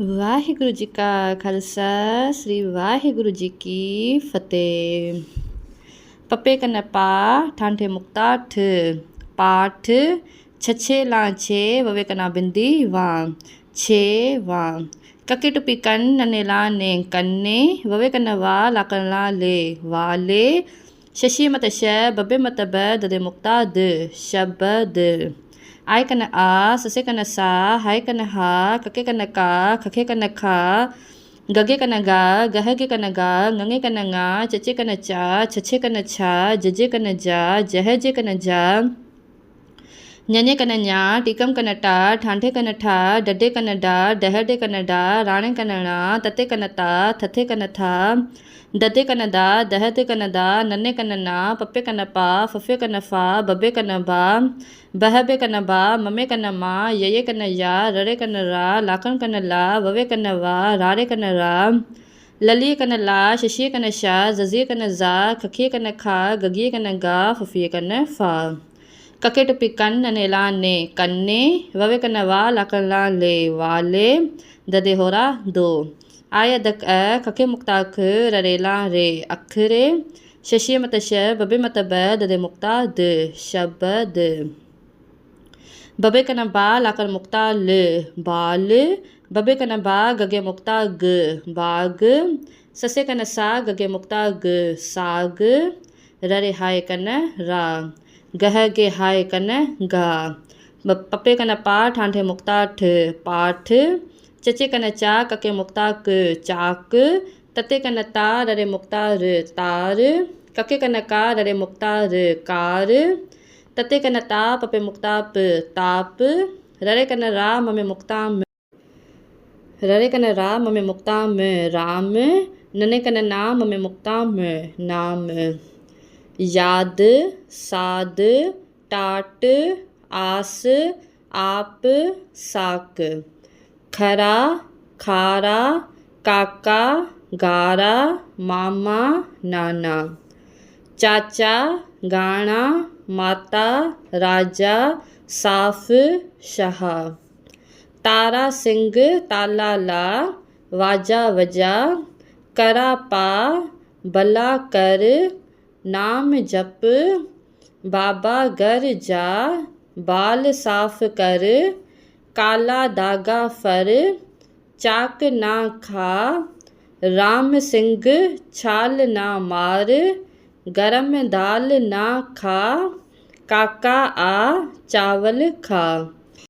ਵਾਹਿਗੁਰੂ ਜੀ ਕਾ ਖਾਲਸਾ, ਸ੍ਰੀ ਵਾਹਿਗੁਰੂ ਜੀ ਕੀ ਫਤਿਹ। ਪੱਪੇ ਕਨ ਪਾ ਠਾਂਠੇ ਮੁਕਤਾ ਪਾਠ ਛਛੇ ਲਾਂ ਛੇ ਵਵੇ ਕਨਾ ਬਿੰਦੀ ਵਾਂ, ਛੇ ਵਾਂ। ਕੱਕੇ ਟੁਪੀ ਕੰਨ, ਨਨੇ ਲਾ ਕੰਨੇ, ਵਵੇ ਕਨ ਵਾ ਲਾ ਕਨ ਲਾ ਲੇ ਵਾਲੇ। ਸ਼ਸ਼ੀ ਮਤ ਸ਼ ਬੱਬੇ ਮਤ ਬ, ਦਦੇ ਮੁਕਤਾ ਦ ਸ਼ਬਦ। आय कन आ ससे कन सा हाय कन हा कके कन का खे कन खा गगे कन गा गह कन गा गंगे कन गा चचे कन चा छछे कन छा जजे कन जा जहजे कन जा ञञे कनञा टीकम कनटा ठांठे कनठा डडे कनडा डहडे कनडा राणे कनणा तते कनता थथे कनथा दते कनदा दहते कनदा नन्हे कनना पप्पे कनपा फफे कनफा बबे कनबा बहबे कनबा ममे कनमा यये कनया रड़े कनरा लाकन कनला ववे कनवा रारे कनरा ललिए कनला शशिए कनशा जजिए कनजा खखिए कनखा गगिए कनगा कन कनफा ಕಕೆಟುಪಿ ಕಣ್ಣನೆ ಲಾನೆ ಕನ್ನೆ ವವೆಕನ ವಾಲ ಕಲಾಲೆ ವಾಲೆ ದದೆ ಹೊರ ದೋ ಆಯದಕ್ ಅ ಕಕೆ ಮುಕ್ತ ಅಖ ರರೆ ಲಾ ರೇ ಅಖರೆ ಶಶಿಯ ಮತ ಶ ಬಬೆ ಮತ ಬ ದದೆ ಮುಕ್ತ ದ ಶಬ ದ ಬಬೆ ಕನ ಬಾ ಲಾಕರ್ ಮುಕ್ತ ಲ ಬಾಲ್ ಬಬೆ ಕನ ಬಾ ಗಗೆ ಮುಕ್ತ ಗ ಬಾಗ್ ಸಸೆ ಕನ ಸಾ ಗಗೆ ಮುಕ್ತ ಗ ಸಾಗ್ ರರೆ ಹಾಯ ಕನ ರಾ गह गे हाय कन गा। पपे कन पाठ, आंठे मुक्ताठ पाठ। चचे कन चा कके मुक्ताक चाक। तते कन तार, अरे मुक्तार तार। कके कन कार, अरे मुक्तार कार। तते कन ताप, अपे मुक्ताप ताप। ररे कन राम, अमे मुक्ताम। ररे कन राम, अमे मुक्ताम राम। नने कन नाम, अमे मुक्ताम नाम। யாது சாது டாட்டு ஆசு ஆப்பு சாக்கு கரா காரா காக்கா காரா மாமா நானா चाचा गाणा माता राजा साफ़ शाह तारा सिंह तालाला वाजा वजा करापा भला कर नाम जप, बाबा घर जा, बाल साफ़ कर, काला धागा फर, चाक ना खा, राम सिंह छाल ना मार, गरम दाल ना खा, काका आ चावल खा।